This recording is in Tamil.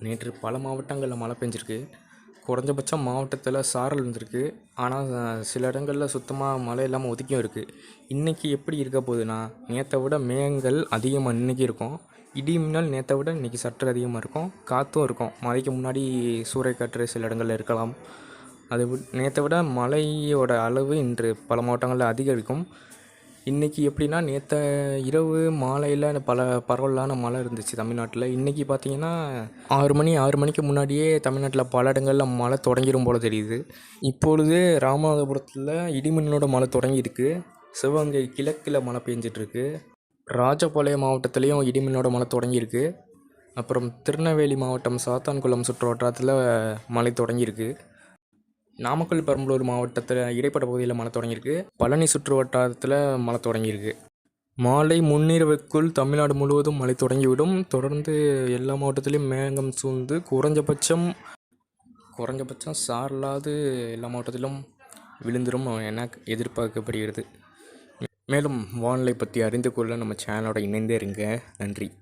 நேற்று பல மாவட்டங்களில் மழை பெஞ்சிருக்கு. குறைஞ்சபட்சம் மாவட்டத்தில் சாரல் இருந்திருக்கு. ஆனால் சில இடங்களில் சுத்தமாக மழை இல்லாமல் ஒதுக்கியும் இருக்குது இன்றைக்கி எப்படி இருக்க போகுதுன்னா நேற்றை விட மேகங்கள் அதிகமாக இன்றைக்கி இருக்கும். இடி மின்னல் நேற்றை விட இன்றைக்கி சற்று அதிகமாக இருக்கும். காற்றும் இருக்கும். மழைக்கு முன்னாடி சூறைக்காற்று சில இடங்களில் இருக்கலாம். அதை விட் நேற்றை விட மழையோட அளவு இன்று பல மாவட்டங்களில் அதிகரிக்கும். இன்றைக்கி எப்படின்னா நேற்று இரவு மாலையில் பல பரவலான மழை இருந்துச்சு தமிழ்நாட்டில். இன்றைக்கி பார்த்தீங்கன்னா ஆறு மணி ஆறு மணிக்கு முன்னாடியே தமிழ்நாட்டில் பல இடங்களில் மழை தொடங்கிடும் போல் தெரியுது. இப்பொழுது ராமநாதபுரத்தில் இடிமின்னோட மழை தொடங்கியிருக்கு. சிவகங்கை கிழக்கில் மழை பெஞ்சிட்ருக்கு. ராஜபாளையம் மாவட்டத்துலேயும் இடிமின்னலோட மழை தொடங்கியிருக்கு. அப்புறம் திருநெல்வேலி மாவட்டம் சாத்தான்குளம் சுற்று வட்டாரத்தில் மழை தொடங்கியிருக்கு. நாமக்கல் பெரம்பலூர் மாவட்டத்தில் இடைப்பட்ட பகுதியில் மழை தொடங்கியிருக்கு. பழனி சுற்று வட்டாரத்தில் மழை தொடங்கியிருக்கு. மாலை முன்னிரவுக்குள் தமிழ்நாடு முழுவதும் மழை தொடங்கிவிடும். தொடர்ந்து எல்லா மாவட்டத்திலையும் மேகம் சூழ்ந்து குறைஞ்சபட்சம் குறைஞ்சபட்சம் சாரலாது எல்லா மாவட்டத்திலும் விழுந்துடும் என எதிர்பார்க்கப்படுகிறது. மேலும் வானிலை பற்றி அறிந்து கொள்ள நம்ம சேனலோட இணைந்தே இருங்க. நன்றி.